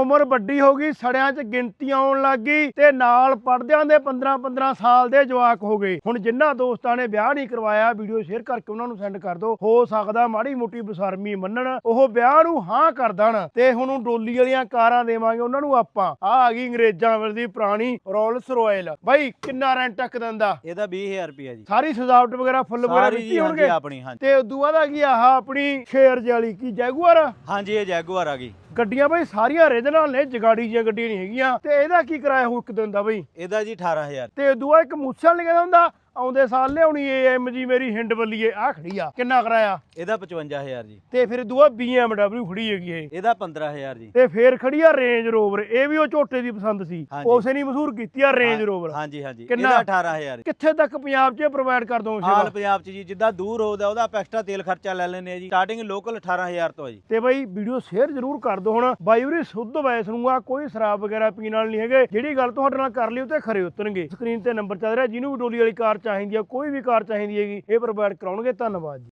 ਉਮਰ ਵੱਡੀ ਹੋ ਗਈ ਸੜਿਆਂ 'ਚ ਗਿਣਤੀ ਆਉਣ ਲੱਗ ਗਈ ਤੇ ਨਾਲ ਪੜਦਿਆਂ ਦੇ 15 15 ਸਾਲ ਦੇ ਜਵਾਕ ਹੋ ਗਏ। ਹੁਣ ਜਿਨ੍ਹਾਂ ਦੋਸਤਾਂ ਨੇ ਵਿਆਹ ਨਹੀਂ ਕਰਵਾਇਆ ਵੀਡੀਓ ਸ਼ੇਅਰ ਕਰਕੇ ਉਹਨਾਂ ਨੂੰ ਸੈਂਡ ਕਰ ਦਿਓ। ਹੋ ਸਕਦਾ ਮਾੜੀ ਮੋਟੀ ਬਸਰਮੀ ਮੰਨਣ ਉਹ ਵਿਆਹ ਨੂੰ ਹਾਂ ਕਰ ਦੇਣ ਤੇ ਹੁਣ ਉਹ ਡੋਲੀ ਵਾਲੀਆਂ ਕਾਰਾਂ ਦੇਵਾਂਗੇ ਉਹਨਾਂ ਨੂੰ ਆਪਾਂ। ਆ ਆ ਗਈ ਅੰਗਰੇਜ਼ਾਂ ਵੇਲੇ ਦੀ ਪੁਰਾਣੀ ਰੋਲਸ ਰੋਇਲ ਬਾਈ ਕਿੰਨਾ ਰੈਂਟ ਟੱਕ ਦਿੰਦਾ? ਇਹਦਾ 20000 ਰੁਪਿਆ ਜੀ। ਸਾਰੀ ਸਜਾਵਟ ਵਗੈਰਾ ਫੁੱਲ ਵਗੈਰਾ ਹਾਂਜੀ ਹੋਣਗੇ? ਆਪਣੀ ਹਾਂਜੀ। ਤੇ ਉਦੋਂ ਬਾਅਦ ਆ ਗਈ ਆਹ ਆਪਣੀ ਸ਼ੇਰ ਵਾਲੀ ਕੀ ਜੈਗੂਆਰ? ਹਾਂਜੀ ਇਹ ਜੈਗੁਆਰ ਆ ਗਈ। ਗੱਡੀਆਂ ਬਈ ਸਾਰੀਆਂ ਰੀਜਨਲ ਨੇ ਜਗਾੜੀ ਦੀਆਂ ਗੱਡੀਆਂ ਨਹੀਂ ਹੈਗੀਆਂ। ਤੇ ਇਹਦਾ ਕੀ ਕਿਰਾਇਆ ਹੋ ਇੱਕ ਦਿਨ ਦਾ ਬਈ? ਇਹਦਾ ਜੀ 18000 ਤੇ ਦੂਆ ਇੱਕ ਮੂਸਾ ਲਿਖਿਆ ਹੁੰਦਾ ਆਉਂਦੇ ਸਾਲ ਲਿਆਉਣੀ ਏਐਮ ਜੀ ਮੇਰੀ ਹਿੰਡ ਬੱਲੀਏ ਆ ਖੜੀ ਆ। ਕਿੰਨਾ ਕਿਰਾਇਆ? ਇਹਦਾ 55000 ਜੀ। ਤੇ ਫਿਰ ਦੂਆ BMW ਖੜੀ ਹੈਗੀ ਇਹ ਇਹਦਾ 15000 ਜੀ। ਤੇ ਫੇਰ ਖੜੀ ਆ ਰੇਂਜ ਰੋਵਰ। ਇਹ ਵੀ ਉਹ ਝੋਟੇ ਦੀ ਪਸੰਦ ਸੀ। ਉਸੇ ਨੇ ਮਸ਼ਹੂਰ ਕੀਤੀ ਆ ਰੇਂਜ ਰੋਵਰ। ਹਾਂਜੀ ਹਾਂਜੀ। ਕਿੰਨਾ? ਇਹਦਾ 18000 ਕਿੱਥੇ ਤੱਕ ਪੰਜਾਬ 'ਚ ਪ੍ਰੋਵਾਈਡ ਕਰ ਦੋ ਆਲ ਪੰਜਾਬ ਚ ਜੀ ਜਿੱਦਾਂ ਦੂਰ ਹੋਦਾ ਉਹਦਾ ਐਕਸਟਰਾ ਤੇਲ ਖਰਚਾ ਲੈ ਲੈਨੇ ਆ ਜੀ। ਸਟਾਰਟਿੰਗ ਲੋਕਲ 18000 ਤੋਂ ਆ ਜੀ। ਤੇ ਬਈ ਵੀਡੀਓ ਸ਼ੇਅਰ ਜ਼ਰੂਰ ਕਰ ਦਿਓ ਹੁਣ। ਬਾਈ ਉਰੀ ਸ਼ੁੱਧ ਵੈਸ ਨੂੰ ਆ ਕੋਈ ਸ਼ਰਾਬ ਵਗੈਰਾ ਪੀਣ ਵਾਲੇ ਨਹੀਂ ਹੈਗੇ। ਜਿਹੜੀ ਗੱਲ ਤੁਹਾਡੇ ਨਾਲ ਕਰ ਲਈ ਉਹ ਤੇ ਖਰੇ ਉਤਰਨਗੇ। ਸਕਰੀਨ ਤੇ ਨੰਬਰ ਚੱਲ ਰਿਹਾ ਜਿਹਨੂੰ ਵੀ ਡੋਲੀ ਵਾਲੀ ਕਾਰ ਚਾਹੀਦੀ ਆ ਕੋਈ ਵੀ ਕਾਰ ਚਾਹੀਦੀ ਹੈਗੀ ਇਹ ਪ੍ਰੋਵਾਈਡ ਕਰਾਉਣਗੇ ਧੰਨਵਾਦ ਜੀ।